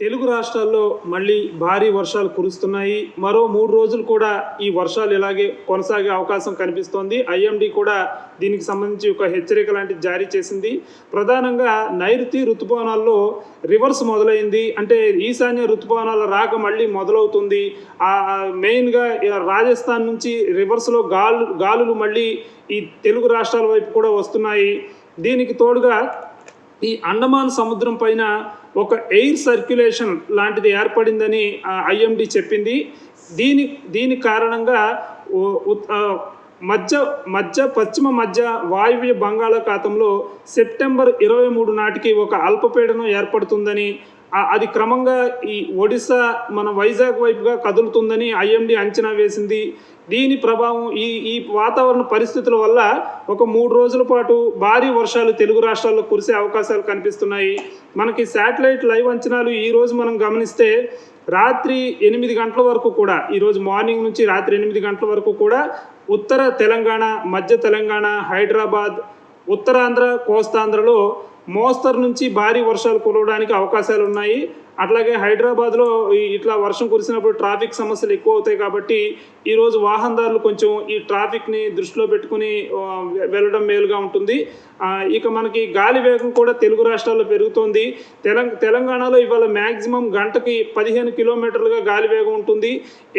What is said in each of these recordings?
తెలుగు రాష్ట్రాల్లో మళ్ళీ భారీ వర్షాలు కురుస్తున్నాయి. మరో మూడు రోజులు కూడా ఈ వర్షాలు ఇలాగే కొనసాగే అవకాశం కనిపిస్తోంది. ఐఎండి కూడా దీనికి సంబంధించి ఒక హెచ్చరిక లాంటిది జారీ చేసింది. ప్రధానంగా నైరుతి ఋతుపవనాల్లో రివర్స్ మొదలైంది. అంటే ఈశాన్య ఋతుపవనాల రాక మళ్ళీ మొదలవుతుంది. మెయిన్గా రాజస్థాన్ నుంచి రివర్స్లో గాలు గాలులు మళ్ళీ ఈ తెలుగు రాష్ట్రాల వైపు కూడా వస్తున్నాయి. దీనికి తోడుగా ఈ అండమాన్ సముద్రం పైన ఒక ఎయిర్ సర్క్యులేషన్ లాంటిది ఏర్పడిందని ఐఎండి చెప్పింది. దీని దీని కారణంగా మధ్య మధ్య పశ్చిమ మధ్య వాయువ్య బంగాళాఖాతంలో సెప్టెంబర్ ఇరవై మూడు నాటికి ఒక అల్పపీడనం ఏర్పడుతుందని అది క్రమంగా ఈ ఒడిశా మన వైజాగ్ వైపుగా కదులుతుందని ఐఎండి అంచనా వేసింది. దీని ప్రభావం ఈ ఈ వాతావరణ పరిస్థితుల వల్ల ఒక మూడు రోజుల పాటు భారీ వర్షాలు తెలుగు రాష్ట్రాల్లో కురిసే అవకాశాలు కనిపిస్తున్నాయి. మనకి శాటిలైట్ లైవ్ అంచనాలు ఈరోజు మనం గమనిస్తే రాత్రి ఎనిమిది గంటల వరకు కూడా ఈరోజు మార్నింగ్ నుంచి రాత్రి ఎనిమిది గంటల వరకు కూడా ఉత్తర తెలంగాణ మధ్య తెలంగాణ హైదరాబాద్ ఉత్తరాంధ్ర కోస్తాంధ్రలో మోస్తరు నుంచి భారీ వర్షాలు కురవడానికి అవకాశాలు ఉన్నాయి అట్లాగే హైదరాబాద్లో ఇట్లా వర్షం కురిసినప్పుడు ట్రాఫిక్ సమస్యలు ఎక్కువ అవుతాయి కాబట్టి ఈరోజు వాహనదారులు కొంచెం ఈ ట్రాఫిక్ని దృష్టిలో పెట్టుకుని వెళ్ళడం మేలుగా ఉంటుంది. ఇక మనకి గాలి వేగం కూడా తెలుగు రాష్ట్రాల్లో పెరుగుతోంది. తెలంగాణలో ఇవాళ మ్యాక్సిమం గంటకి పదిహేను కిలోమీటర్లుగా గాలి వేగం ఉంటుంది.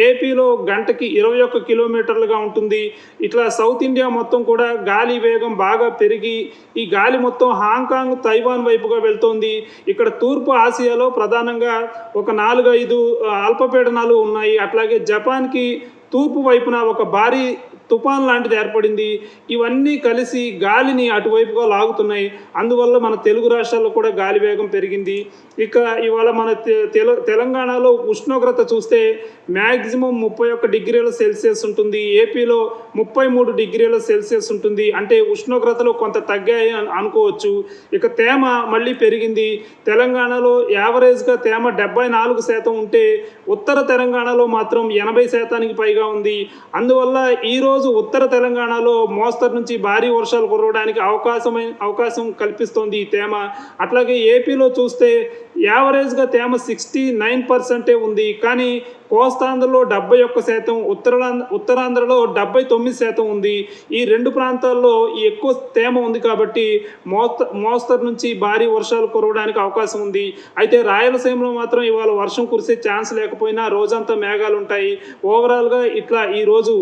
ఏపీలో గంటకి ఇరవై ఒక్క కిలోమీటర్లుగా ఉంటుంది. ఇట్లా సౌత్ ఇండియా మొత్తం కూడా గాలి వేగం బాగా పెరిగి ఈ గాలి మొత్తం హాంకాంగ్ తైవాన్ వైపుగా వెళ్తోంది. ఇక్కడ తూర్పు ఆసియాలో ప్రధాన ప్రధానంగా ఒక నాలుగు ఐదు అల్పపీడనాలు ఉన్నాయి. అట్లాగే జపాన్కి తూర్పు వైపున ఒక భారీ తుఫాన్ లాంటిది ఏర్పడింది. ఇవన్నీ కలిసి గాలిని అటువైపుగా లాగుతున్నాయి. అందువల్ల మన తెలుగు రాష్ట్రాల్లో కూడా గాలి వేగం పెరిగింది. ఇక ఇవాళ మన తె- తెల తెలంగాణలో ఉష్ణోగ్రత చూస్తే మ్యాక్సిమం ముప్పై ఒక్క డిగ్రీల సెల్సియస్ ఉంటుంది. ఏపీలో ముప్పై మూడు డిగ్రీల సెల్సియస్ ఉంటుంది. అంటే ఉష్ణోగ్రతలు కొంత తగ్గాయి అనుకోవచ్చు. ఇక తేమ మళ్ళీ పెరిగింది. తెలంగాణలో యావరేజ్గా తేమ డెబ్బై నాలుగు శాతం ఉంటే ఉత్తర తెలంగాణలో మాత్రం ఎనభై శాతానికి పైగా ఉంది. అందువల్ల ఈరోజు ఉత్తర తెలంగాణలో మోస్తరు నుంచి భారీ వర్షాలు కురవడానికి అవకాశమైన అవకాశం కల్పిస్తోంది ఈ తేమ. అట్లాగే ఏపీలో చూస్తే యావరేజ్గా తేమ సిక్స్టీ నైన్ పర్సెంటే ఉంది. కానీ కోస్తాంధ్రలో డెబ్బై ఒక్క శాతం ఉత్తరాంధ్ర ఉత్తరాంధ్రలో డెబ్బై తొమ్మిది శాతం ఉంది. ఈ రెండు ప్రాంతాల్లో ఎక్కువ తేమ ఉంది కాబట్టి మోస్త మోస్తరు నుంచి భారీ వర్షాలు కురవడానికి అవకాశం ఉంది. అయితే రాయలసీమలో మాత్రం ఇవాళ వర్షం కురిసే ఛాన్స్ లేకపోయినా రోజంతా మేఘాలు ఉంటాయి. ఓవరాల్గా ఇట్లా ఈ రోజు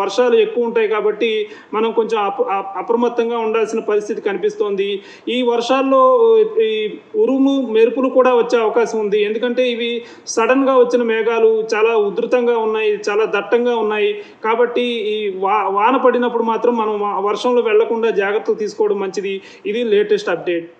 వర్షాలు ఎక్కువ ఉంటాయి కాబట్టి మనం కొంచెం అప అప్రమత్తంగా ఉండాల్సిన పరిస్థితి కనిపిస్తోంది. ఈ వర్షాల్లో ఈ ఉరుము మెరుపులు కూడా వచ్చే అవకాశం ఉంది. ఎందుకంటే ఇవి సడన్గా వచ్చిన మేఘాలు చాలా ఉధృతంగా ఉన్నాయి చాలా దట్టంగా ఉన్నాయి. కాబట్టి ఈ వా వాన పడినప్పుడు మాత్రం మనం వర్షంలో వెళ్ళకుండా జాగ్రత్తలు తీసుకోవడం మంచిది. ఇది లేటెస్ట్ అప్డేట్.